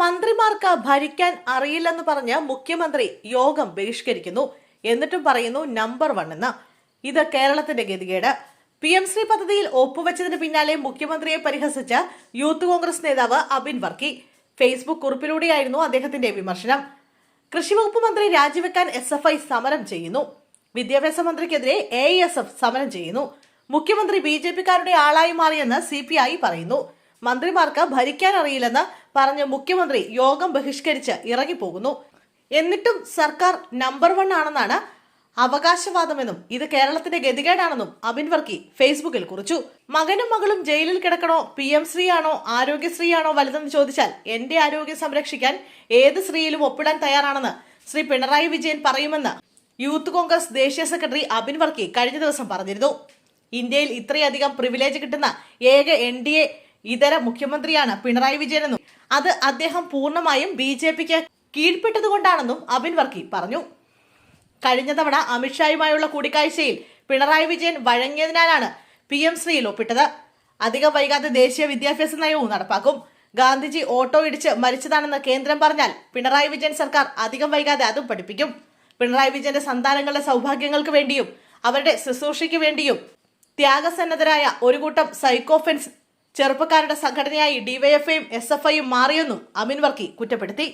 മന്ത്രിമാർക്ക് ഭരിക്കാൻ അറിയില്ലെന്ന് പറഞ്ഞ് മുഖ്യമന്ത്രി യോഗം ബഹിഷ്കരിക്കുന്നു. എന്നിട്ടും പറയുന്നു നമ്പർ വൺ എന്ന്. ഇത് കേരളത്തിന്റെ ഗതികേട്. പി എം ശ്രീ പദ്ധതിയിൽ ഒപ്പുവെച്ചതിന് പിന്നാലെ മുഖ്യമന്ത്രിയെ പരിഹസിച്ച യൂത്ത് കോൺഗ്രസ് നേതാവ് അബിൻ വർക്കി. ഫേസ്ബുക്ക് കുറിപ്പിലൂടെയായിരുന്നു അദ്ദേഹത്തിന്റെ വിമർശനം. കൃഷിവകുപ്പ് മന്ത്രി രാജിവെക്കാൻ എസ് എഫ് ഐ സമരം ചെയ്യുന്നു. വിദ്യാഭ്യാസ മന്ത്രിക്കെതിരെ എ എസ് എഫ് സമരം ചെയ്യുന്നു. മുഖ്യമന്ത്രി ബി ജെ പിക്കാരുടെ ആളായി മാറിയെന്ന് സി പി ഐ പറയുന്നു. മന്ത്രിമാർക്ക് ഭരിക്കാൻ അറിയില്ലെന്ന് പറഞ്ഞ് മുഖ്യമന്ത്രി യോഗം ബഹിഷ്കരിച്ച് ഇറങ്ങിപ്പോകുന്നു. എന്നിട്ടും സർക്കാർ നമ്പർ വൺ ആണെന്നാണ് അവകാശവാദമെന്നും ഇത് കേരളത്തിന്റെ ഗതികേടാണെന്നും അബിൻ വർക്കി ഫേസ്ബുക്കിൽ കുറിച്ചു. മകനും മകളും ജയിലിൽ കിടക്കണോ? പി എം ശ്രീയാണോ ആരോഗ്യശ്രീയാണോ ആരോഗ്യശ്രീ വലുതെന്ന് ചോദിച്ചാൽ എന്റെ ആരോഗ്യം സംരക്ഷിക്കാൻ ഏത് സ്ത്രീയിലും ഒപ്പിടാൻ തയ്യാറാണെന്ന് ശ്രീ പിണറായി വിജയൻ പറയുമെന്ന് യൂത്ത് കോൺഗ്രസ് ദേശീയ സെക്രട്ടറി അബിൻ വർക്കി കഴിഞ്ഞ ദിവസം പറഞ്ഞിരുന്നു. ഇന്ത്യയിൽ ഇത്രയധികം പ്രിവിലേജ് കിട്ടുന്ന ഏക എൻ ഡി എ ഇതര മുഖ്യമന്ത്രിയാണ് പിണറായി വിജയനെന്നും അത് അദ്ദേഹം പൂർണമായും ബി ജെ പിക്ക് കീഴ്പ്പെട്ടതുകൊണ്ടാണെന്നും അബിൻ വർക്കി പറഞ്ഞു. കഴിഞ്ഞ തവണ അമിത്ഷായുമായുള്ള കൂടിക്കാഴ്ചയിൽ പിണറായി വിജയൻ വഴങ്ങിയതിനാലാണ് പി എം ശ്രീയിൽ ഒപ്പിട്ടത്. അധികം വൈകാതെ ദേശീയ വിദ്യാഭ്യാസ നയവും നടപ്പാക്കും. ഗാന്ധിജി ഓട്ടോ ഇടിച്ച് മരിച്ചതാണെന്ന് കേന്ദ്രം പറഞ്ഞാൽ പിണറായി വിജയൻ സർക്കാർ അധികം വൈകാതെ അതും പഠിപ്പിക്കും. പിണറായി വിജയന്റെ സന്താനങ്ങളുടെ സൗഭാഗ്യങ്ങൾക്ക് വേണ്ടിയും അവരുടെ ശുശ്രൂഷയ്ക്ക് വേണ്ടിയും ത്യാഗസന്നദ്ധരായ ഒരു കൂട്ടം സൈക്കോഫെൻസ് ചെറുപ്പക്കാരുടെ സംഘടനയായി ഡിവൈഎഫ്ഐയും എസ് എഫ് ഐയും മാറിയെന്നും അമിൻ വർക്കി കുറ്റപ്പെടുത്തി.